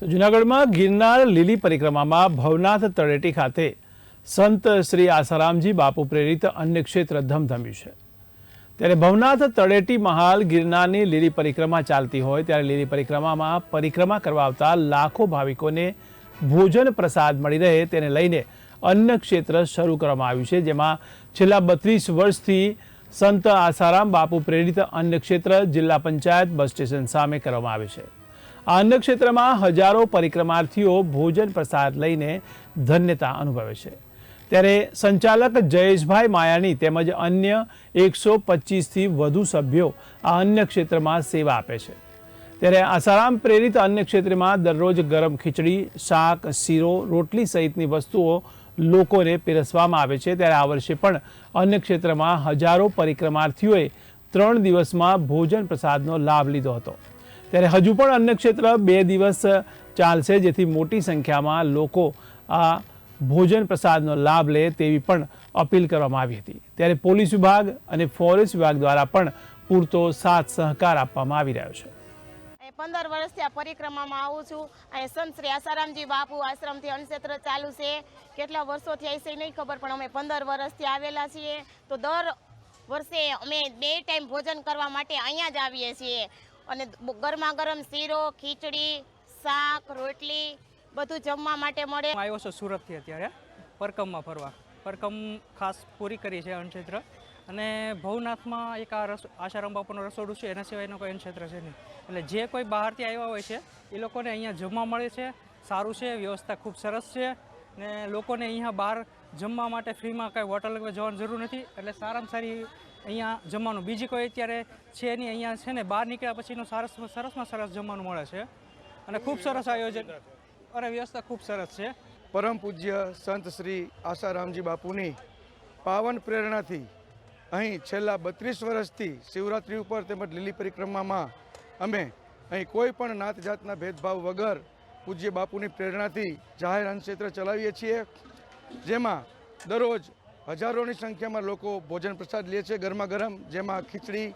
તો જૂનાગઢમાં ગિરનાર લીલી પરિક્રમામાં ભવનાથ તળેટી ખાતે સંત શ્રી આસારામજી બાપુ પ્રેરિત અન્ય ક્ષેત્ર ધમધમ્યું છે. ત્યારે ભવનાથ તળેટી મહાલ ગિરનારની લીલી પરિક્રમા ચાલતી હોય ત્યારે લીલી પરિક્રમામાં પરિક્રમા કરવા આવતા લાખો ભાવિકોને ભોજન પ્રસાદ મળી રહે તેને લઈને અન્ન ક્ષેત્ર શરૂ કરવામાં આવ્યું છે, જેમાં છેલ્લા બત્રીસ વર્ષથી સંત આસારામ બાપુ પ્રેરિત અન્ન ક્ષેત્ર જિલ્લા પંચાયત બસ સ્ટેશન સામે કરવામાં આવે છે. આ ક્ષેત્રમાં હજારો પરિક્રમાર્થીઓ ભોજન પ્રસાદ લઈને ધન્યતા અનુભવે છે. ત્યારે સંચાલક જયેશભાઈ માયાણી તેમજ અન્ય એકસો પચીસથી વધુ સભ્યો આ અન્ય ક્ષેત્રમાં સેવા આપે છે. ત્યારે આસારામ પ્રેરિત અન્ય ક્ષેત્રમાં દરરોજ ગરમ ખીચડી, શાક, શીરો, રોટલી સહિતની વસ્તુઓ લોકોને પીરસવામાં આવે છે. ત્યારે આ વર્ષે પણ અન્ય ક્ષેત્રમાં હજારો પરિક્રમાર્થીઓએ ત્રણ દિવસમાં ભોજન પ્રસાદનો લાભ લીધો હતો. ત્યારે હજુ પણ અન્નક્ષેત્ર બે દિવસ ચાલશે, જેથી મોટી સંખ્યામાં લોકો આ ભોજન પ્રસાદનો લાભ લે તેવી પણ અપીલ કરવામાં આવી હતી. ત્યારે પોલીસ વિભાગ અને ફોરેસ્ટ વિભાગ દ્વારા પણ પૂરતો સાથ સહકાર આપવામાં આવી રહ્યો છે. પંદર વર્ષથી આ પરિક્રમામાં આવું છું. અહીં સંત શ્રી આસારામજી બાપુ આશ્રમથી અન્નક્ષેત્ર ચાલુ છે. કેટલા વર્ષોથી આવી છે નહીં ખબર, પણ અમે પંદર વર્ષથી આવેલા છીએ. તો દર વર્ષે અમે બે ટાઈમ ભોજન કરવા માટે અહીંયા જ આવીએ છીએ. અને ગરમા ગરમ શીરો, ખીચડી, શાક, રોટલી બધું જમવા માટે મળે. આવ્યો છું સુરતથી અત્યારે, પરકમમાં ફરવા. પરકમ ખાસ પૂરી કરી છે અન્નક્ષેત્ર અને ભવનાથમાં એક આ રસ આશારામ બાપુનું રસોડું છે, એના સિવાયનું કોઈ અન્નક્ષેત્ર છે નહીં. એટલે જે કોઈ બહારથી આવ્યા હોય છે, એ લોકોને અહીંયા જમવા મળે છે, સારું છે, વ્યવસ્થા ખૂબ સરસ છે, ને લોકોને અહીંયા બહાર જમવા માટે ફ્રીમાં કાંઈ હોટલ જવાની જરૂર નથી. એટલે સારામાં સારી અહીંયા જમવાનું. બીજી કોઈ અત્યારે છે નહીં, અહીંયા છે ને, બહાર નીકળ્યા પછીનું સરસ સરસમાં સરસ જમવાનું મળે છે. અને ખૂબ સરસ આયોજન અને વ્યવસ્થા ખૂબ સરસ છે. પરમ પૂજ્ય સંત શ્રી આસારામજી બાપુની પાવન પ્રેરણાથી અહીં છેલ્લા બત્રીસ વર્ષથી શિવરાત્રિ ઉપર તેમજ લીલી પરિક્રમામાં અમે અહીં કોઈ પણ નાત જાતના ભેદભાવ વગર પૂજ્ય બાપુની પ્રેરણાથી જાહેર અન્નક્ષેત્ર ચલાવીએ છીએ. જેમાં દરરોજ હજારોની સંખ્યામાં લોકો ભોજન પ્રસાદ લે છે ગરમા ગરમ, જેમાં ખીચડી,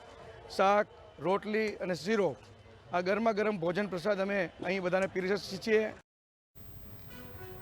શાક, રોટલી અને શીરો. આ ગરમા ગરમ ભોજન પ્રસાદ અમે અહીં બધાને પીરસીએ છીએ.